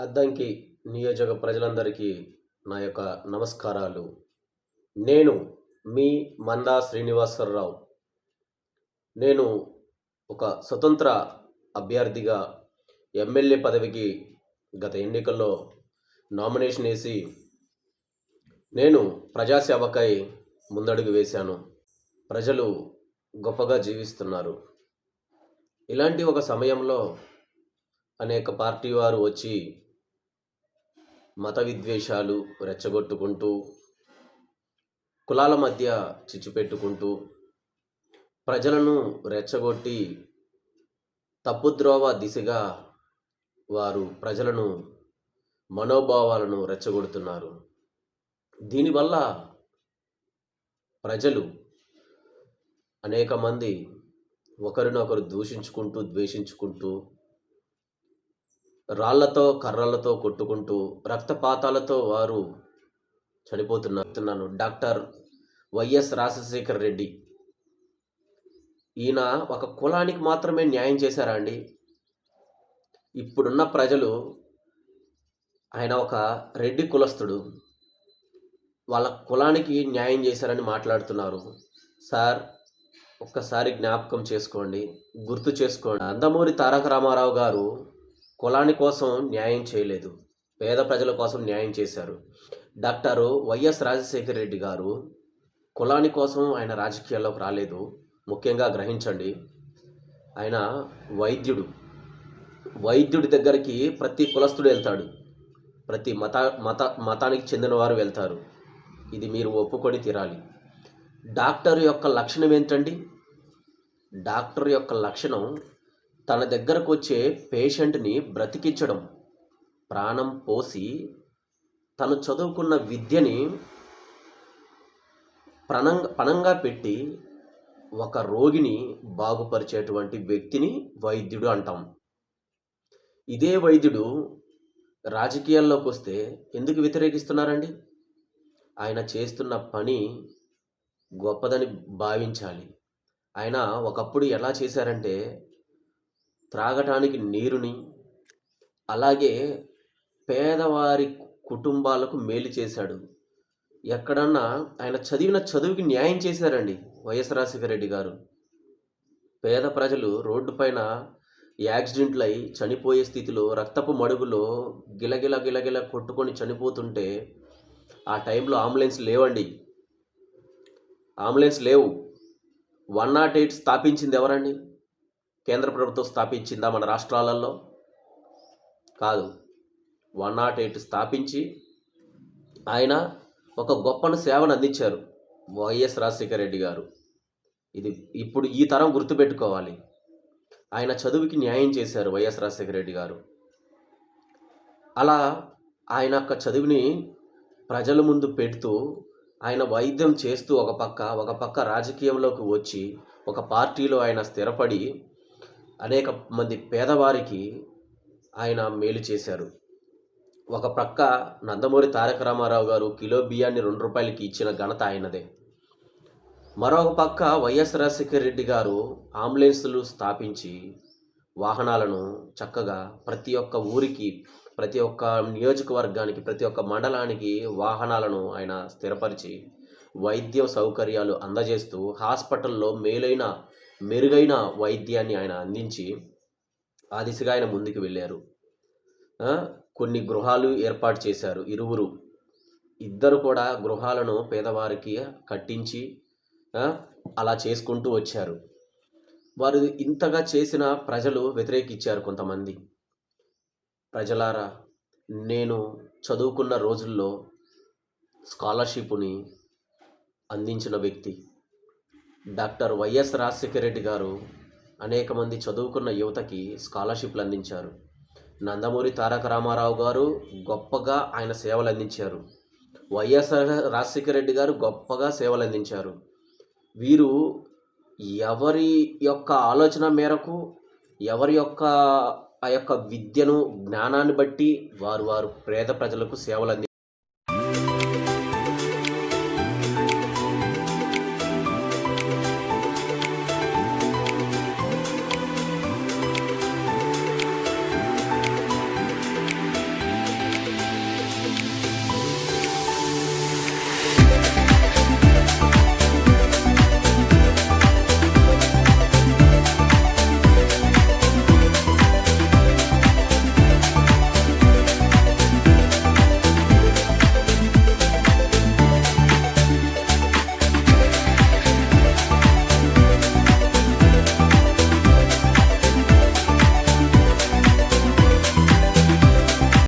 అద్దంకి నియోజక ప్రజలందరికీ నా యొక్క నమస్కారాలు. నేను మీ మందా శ్రీనివాసరావు. నేను ఒక స్వతంత్ర అభ్యర్థిగా ఎమ్మెల్యే పదవికి గత ఎన్నికల్లో నామినేషన్ వేసి నేను ప్రజాసేవకై ముందడుగు వేశాను. ప్రజలు గొప్పగా జీవిస్తున్నారు. ఇలాంటి ఒక సమయంలో అనేక పార్టీ వారు వచ్చి మత విద్వేషాలు రెచ్చగొట్టుకుంటూ కులాల మధ్య చిచ్చు పెట్టుకుంటూ ప్రజలను రెచ్చగొట్టి తప్పుద్రోవ దిశగా వారు ప్రజలను మనోభావాలను రెచ్చగొడుతున్నారు. దీనివల్ల ప్రజలు అనేక మంది ఒకరినొకరు దూషించుకుంటూ ద్వేషించుకుంటూ రాళ్ళతో కర్రలతో కొట్టుకుంటూ రక్తపాతాలతో వారు చనిపోతున్నాను డాక్టర్ వైఎస్ రాజశేఖర్ రెడ్డి. ఈయన ఒక కులానికి మాత్రమే న్యాయం చేశారా అండి? ఇప్పుడున్న ప్రజలు ఆయన ఒక రెడ్డి కులస్తుడు. వాళ్ళ కులానికి న్యాయం చేశారని మాట్లాడుతున్నారు. సార్ ఒక్కసారి జ్ఞాపకం చేసుకోండి గుర్తు చేసుకోండి. నందమూరి తారక రామారావు గారు కులాని కోసం న్యాయం చేయలేదు. పేద ప్రజల కోసం న్యాయం చేశారు. డాక్టర్ వైఎస్ రాజశేఖర రెడ్డి గారు కులాని కోసం ఆయన రాజకీయాల్లోకి రాలేదు. ముఖ్యంగా గ్రహించండి ఆయన వైద్యుడు. వైద్యుడి దగ్గరికి ప్రతి కులస్తుడు వెళ్తాడు. ప్రతి మత మత మతానికి చెందిన వారు వెళ్తారు. ఇది మీరు ఒప్పుకొని తీరాలి. డాక్టర్ యొక్క లక్షణం ఏంటండి? డాక్టర్ యొక్క లక్షణం తన దగ్గరకు వచ్చే పేషెంట్ని బ్రతికించడం. ప్రాణం పోసి తను చదువుకున్న విద్యని ప్రణంగ పణంగా పెట్టి ఒక రోగిని బాగుపరిచేటువంటి వ్యక్తిని వైద్యుడు అంటాం. ఇదే వైద్యుడు రాజకీయాల్లోకి వస్తే ఎందుకు వ్యతిరేకిస్తున్నారండి? ఆయన చేస్తున్న పని గొప్పదని భావించాలి. ఆయన ఒకప్పుడు ఎలా చేశారంటే త్రాగటానికి నీరుని అలాగే పేదవారి కుటుంబాలకు మేలు చేశాడు. ఎక్కడన్నా ఆయన చదివిన చదువుకి న్యాయం చేశారండి వైఎస్ రాజశేఖర రెడ్డి గారు. పేద ప్రజలు రోడ్డు పైన యాక్సిడెంట్లు అయి చనిపోయే స్థితిలో రక్తపు మడుగులో గిలగిల గిలగిల కొట్టుకొని చనిపోతుంటే ఆ టైంలో అంబులెన్స్ లేవండి. అంబులెన్స్ లేవు. వన్ నాట్ ఎయిట్ స్థాపించింది ఎవరండి? కేంద్ర ప్రభుత్వం స్థాపించిందా మన రాష్ట్రాలలో? కాదు. వన్ నాట్ ఎయిట్ స్థాపించి ఆయన ఒక గొప్పను సేవను అందించారు వైఎస్ రాజశేఖర రెడ్డి గారు. ఇది ఇప్పుడు ఈ తరం గుర్తుపెట్టుకోవాలి. ఆయన చదువుకి న్యాయం చేశారు వైఎస్ రాజశేఖర రెడ్డి గారు. అలా ఆయన యొక్క చదువుని ప్రజల ముందు పెడుతూ ఆయన వైద్యం చేస్తూ ఒక పక్క ఒక పక్క రాజకీయంలోకి వచ్చి ఒక పార్టీలో ఆయన స్థిరపడి అనేక మంది పేదవారికి ఆయన మేలు చేశారు. ఒక ప్రక్క నందమూరి తారక రామారావు గారు కిలో బియ్యాన్ని రెండు రూపాయలకి ఇచ్చిన ఘనత ఆయనదే. మరొక పక్క వైఎస్ రాజశేఖర రెడ్డి గారు అంబులెన్సులు స్థాపించి వాహనాలను చక్కగా ప్రతి ఒక్క ఊరికి ప్రతి ఒక్క నియోజకవర్గానికి ప్రతి ఒక్క మండలానికి వాహనాలను ఆయన స్థిరపరిచి వైద్య సౌకర్యాలు అందజేస్తూ హాస్పిటల్లో మేలైన మెరుగైన వైద్యాన్ని ఆయన అందించి ఆ దిశగా ఆయన ముందుకు వెళ్ళారు. కొన్ని గృహాలు ఏర్పాటు చేశారు. ఇరువురు. ఇద్దరు కూడా గృహాలను పేదవారికి కట్టించి అలా చేసుకుంటూ వచ్చారు. వారు ఇంతగా చేసిన ప్రజలు వ్యతిరేకించారు కొంతమంది. ప్రజలారా నేను చదువుకున్న రోజుల్లో స్కాలర్షిప్ని అందించిన వ్యక్తి డాక్టర్ వైఎస్ రాజశేఖర రెడ్డి గారు అనేక మంది చదువుకున్న యువతకి స్కాలర్షిప్లు అందించారు. నందమూరి తారక రామారావు గారు గొప్పగా ఆయన సేవలు అందించారు. వైఎస్ రాజశేఖర రెడ్డి గారు గొప్పగా సేవలు అందించారు. వీరు ఎవరి యొక్క ఆలోచన మేరకు ఎవరి యొక్క ఆ యొక్క విద్యను జ్ఞానాన్ని బట్టి వారు వారు పేద ప్రజలకు సేవలు అందించారు.